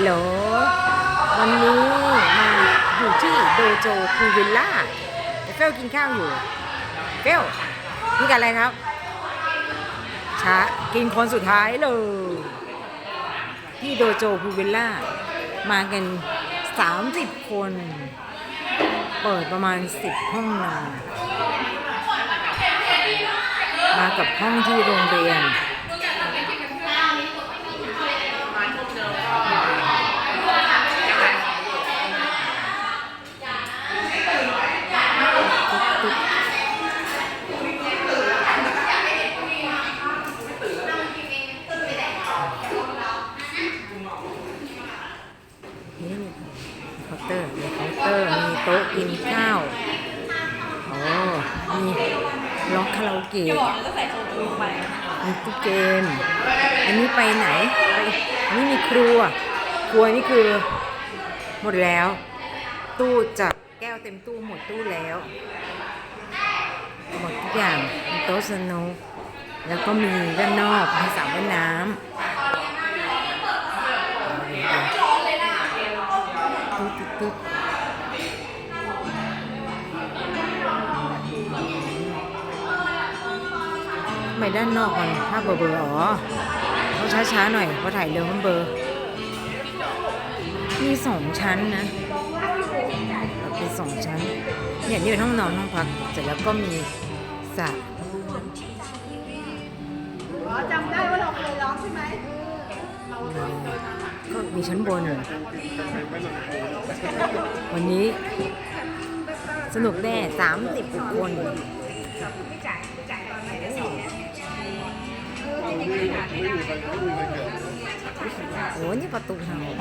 โหลวันนี้มาอยู่ที่โดโจคูวิลล่าเฟลกินข้าวอยู่เฟลนี่กันอะไรครับช้ากินคนสุดท้ายเลยที่โดโจพูวิลล่ามากัน 30 คน เปิดประมาณ 10 ห้องนอนมากับห้องที่โรงเรียน นี่มีเคาน์เตอร์มีเคาน์เตอร์ มีโต๊ะกินข้าวโอ้มีร้องคาราโอเกะบอกจะใส่โซจูไปมีตู้เกม อันนี้ไปไหนไปอันนี้มีครัว ครัวนี่คือ หมดแล้ว ตู้จากแก้วเต็มตู้หมดตู้แล้ว หมดทุกอย่างมีโต๊ะสนุกแล้วก็มีด้านนอกมีสระว่ายน้ำ ตุ๊ดไมด้านนอกมันภาพเบลอๆอ๋อต้องช้าๆหน่อยเพราะถ่ายเร็วมันเบลอร์มีสองชั้นนะเป็นสองชั้นเนี่ยนี่เป็นห้องนอนห้องพักเสร็จแล้วก็มีสระอ๋อจำได้ว่าเราเคยร้องใช่ไหม ก็มีชั้นบน วันนี้สนุกแน่สามสิบคนโอ้นี่ประตูทางออก